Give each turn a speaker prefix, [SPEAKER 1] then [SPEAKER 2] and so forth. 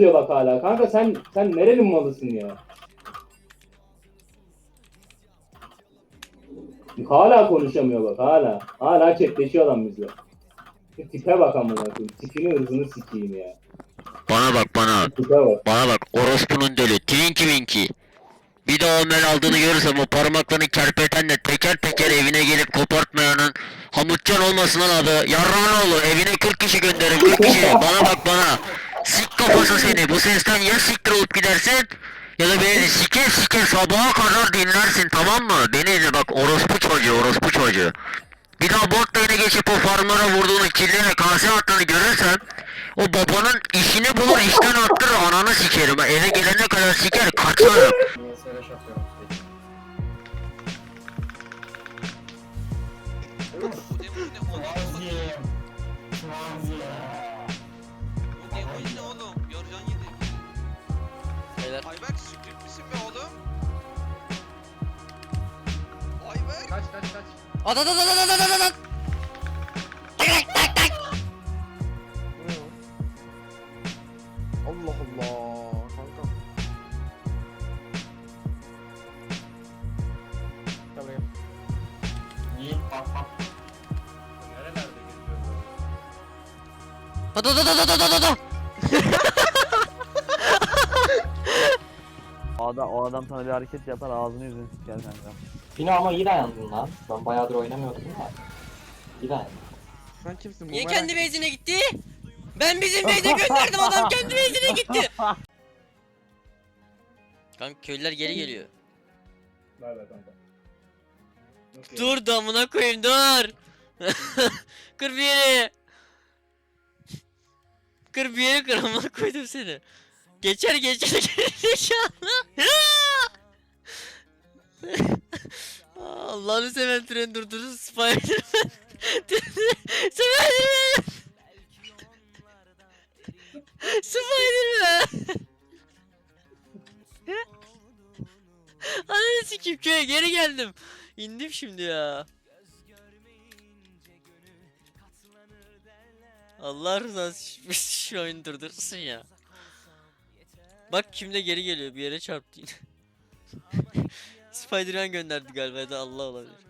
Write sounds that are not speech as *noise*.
[SPEAKER 1] diyor bak hala. Kanka sen sen nerenin malısın ya? Hala konuşamıyor bak hala. Hala chatleşiyor adam bizle. Tipe bak amına koyayım. Tipini hızını sikeyim ya.
[SPEAKER 2] Bana bak bana.
[SPEAKER 1] Tipe bak.
[SPEAKER 2] Bana bak orospunun deli. Twinky Winky. Bir daha o mel aldığını görürsem o parmaklarını kerpetenle teker teker evine gelip kopartmayanın hamutcan olmasın lan adı. Yarrağın oğlu evine 40 kişi gönderin 40 kişi. Bana bak bana. Sik kafası seni. Bu sesten ya siktir olup gidersin ya da beni sike sike sabaha kadar dinlersin tamam mı? Beni izle bak orospu çocuğu orospu çocuğu. Bir daha bot lane'e geçip o farmlara vurduğunu killerine kase attığını görürsem o babanın işini bulur işten attırır ananı sikerim. Eve gelene kadar siker kaçarım.
[SPEAKER 3] Beyler.
[SPEAKER 4] Ayberk script misin be oğlum? Ayberk.
[SPEAKER 5] Kaç kaç kaç.
[SPEAKER 3] At at at at at at at at.
[SPEAKER 5] Allah Allah kanka. Gel buraya. Nerelerde geziyorsun?
[SPEAKER 3] At at at at at at at.
[SPEAKER 6] O adam, o adam sana bir hareket yapar ağzını yüzünü siker kanka.
[SPEAKER 7] Yine ama iyi dayandın lan. Ben bayağıdır oynamıyordum da. İyi dayandın.
[SPEAKER 5] Sen kimsin
[SPEAKER 3] Niye kendi base'ine gitti? Ben bizim base'e gönderdim adam kendi base'ine gitti. *laughs* Kanka köylüler geri geliyor.
[SPEAKER 1] Ver ver kanka.
[SPEAKER 3] Dur damına koyayım dur. *laughs* kır bir yeri. Kır bir yeri kır amına koydum seni. Geçer geçer *laughs* gerizekalı. Allah'ını seven tren durdurun *laughs* Spiderman. Spiderman. Spiderman. *laughs* Ananı sikeyim köye geri geldim. İndim şimdi ya. Allah rızası şu oyunu durdursun ya. Bak kimde geri geliyor bir yere çarptı yine. *laughs* Spider-Man gönderdi galiba da Allah olabilir.